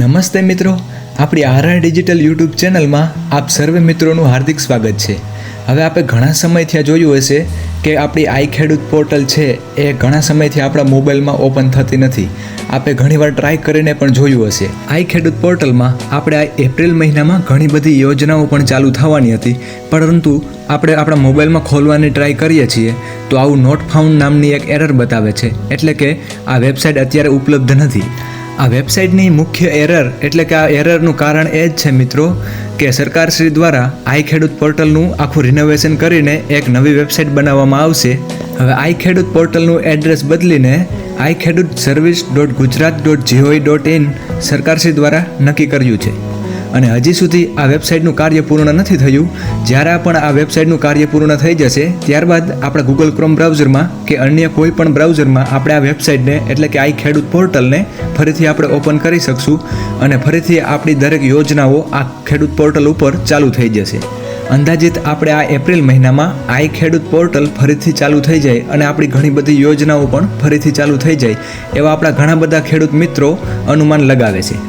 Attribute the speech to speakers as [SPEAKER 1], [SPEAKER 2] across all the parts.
[SPEAKER 1] નમસ્તે મિત્રો, આપણી આરઆર ડિજિટલ યુટ્યુબ ચેનલમાં આપ સર્વે મિત્રોનું હાર્દિક સ્વાગત છે. હવે આપણે ઘણા સમયથી આ જોયું હશે કે આપણી આઈ ખેડૂત પોર્ટલ છે એ ઘણા સમયથી આપણા મોબાઈલમાં ઓપન થતી નથી. આપણે ઘણીવાર ટ્રાય કરીને પણ જોયું હશે. આઈ ખેડૂત પોર્ટલમાં આપણે આ એપ્રિલ મહિનામાં ઘણી બધી યોજનાઓ પણ ચાલુ થવાની હતી, પરંતુ આપણે આપણા મોબાઈલમાં ખોલવાની ટ્રાય કરીએ છીએ, તો આવું નોટ ફાઉન્ડ નામની એક એરર બતાવે છે, એટલે કે આ વેબસાઇટ અત્યારે ઉપલબ્ધ નથી. આ વેબસાઇટની મુખ્ય એરર એટલે કે આ એરરનું કારણ એ જ છે મિત્રો કે સરકારશ્રી દ્વારા આઈ ખેડૂત પોર્ટલનું આખું રિનોવેશન કરીને એક નવી વેબસાઇટ બનાવવામાં આવશે. હવે આઈ ખેડૂત પોર્ટલનું એડ્રેસ બદલીને i Khedut service dot Gujarat dot GOI dot in સરકારશ્રી દ્વારા નક્કી કર્યું છે. અને હજી સુધી આ વેબસાઇટનું કાર્ય પૂર્ણ નથી થયું. જ્યારે પણ આ વેબસાઇટનું કાર્ય પૂર્ણ થઈ જશે, ત્યારબાદ આપણા ગૂગલ ક્રોમ બ્રાઉઝરમાં કે અન્ય કોઈ પણ બ્રાઉઝરમાં આપણે આ વેબસાઇટને, એટલે કે આઈ ખેડૂત પોર્ટલને, ફરીથી આપણે ઓપન કરી શકશું અને ફરીથી આપણી દરેક યોજનાઓ આ ખેડૂત પોર્ટલ ઉપર ચાલુ થઈ જશે. અંદાજિત આપણે આ એપ્રિલ મહિનામાં આઈ ખેડૂત પોર્ટલ ફરીથી ચાલુ થઈ જાય અને આપણી ઘણી બધી યોજનાઓ પણ ફરીથી ચાલુ થઈ જાય, એવા આપણા ઘણા બધા ખેડૂત મિત્રો અનુમાન લગાવે છે.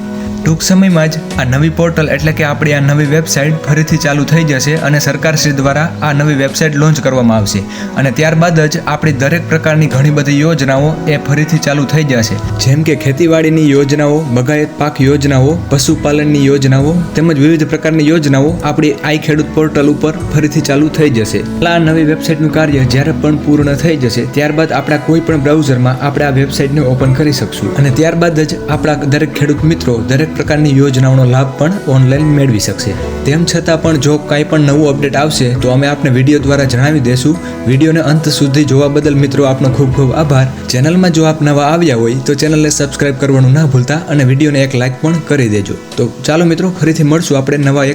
[SPEAKER 1] ટૂંક સમયમાં જ આ નવી પોર્ટલ એટલે કે આપણી આ નવી વેબસાઇટ ફરીથી ચાલુ થઈ જશે અને સરકારશ્રી દ્વારા આ નવી વેબસાઇટ લોન્ચ કરવામાં આવશે. અને ત્યારબાદ જ આપણી દરેક પ્રકારની ઘણી બધી યોજનાઓ એ ફરીથી ચાલુ થઈ જશે. જેમ કે ખેતીવાડીની યોજનાઓ બગાયત પાક યોજનાઓ, પશુપાલનની યોજનાઓ તેમજ વિવિધ પ્રકારની યોજનાઓ આપણી આઈ ખેડૂત પોર્ટલ ઉપર ફરીથી ચાલુ થઈ જશે. આ નવી વેબસાઇટનું કાર્ય જ્યારે પણ પૂર્ણ થઈ જશે, ત્યારબાદ આપણા કોઈ પણ બ્રાઉઝરમાં આપણે આ વેબસાઇટને ઓપન કરી શકશું. અને ત્યારબાદ જ આપણા દરેક ખેડૂત મિત્રો, દરેક પ્રકારની યોજનાઓનો લાભ પણ ઓનલાઈન મેળવી શકશે. તેમ છતાં પણ જો કાંઈ પણ નવું અપડેટ આવશે, તો અમે આપને વીડિયો દ્વારા જણાવી દેશું. વિડીયોને અંત સુધી જોવા બદલ મિત્રો, આપનો ખૂબ ખૂબ આભાર. ચેનલમાં જો આપ નવા આવ્યા હોય, તો ચેનલને સબસ્ક્રાઇબ કરવાનું ના ભૂલતા અને વિડીયોને એક લાઇક પણ કરી દેજો. તો ચાલો મિત્રો, ફરીથી મળશું. આપણે નવા એક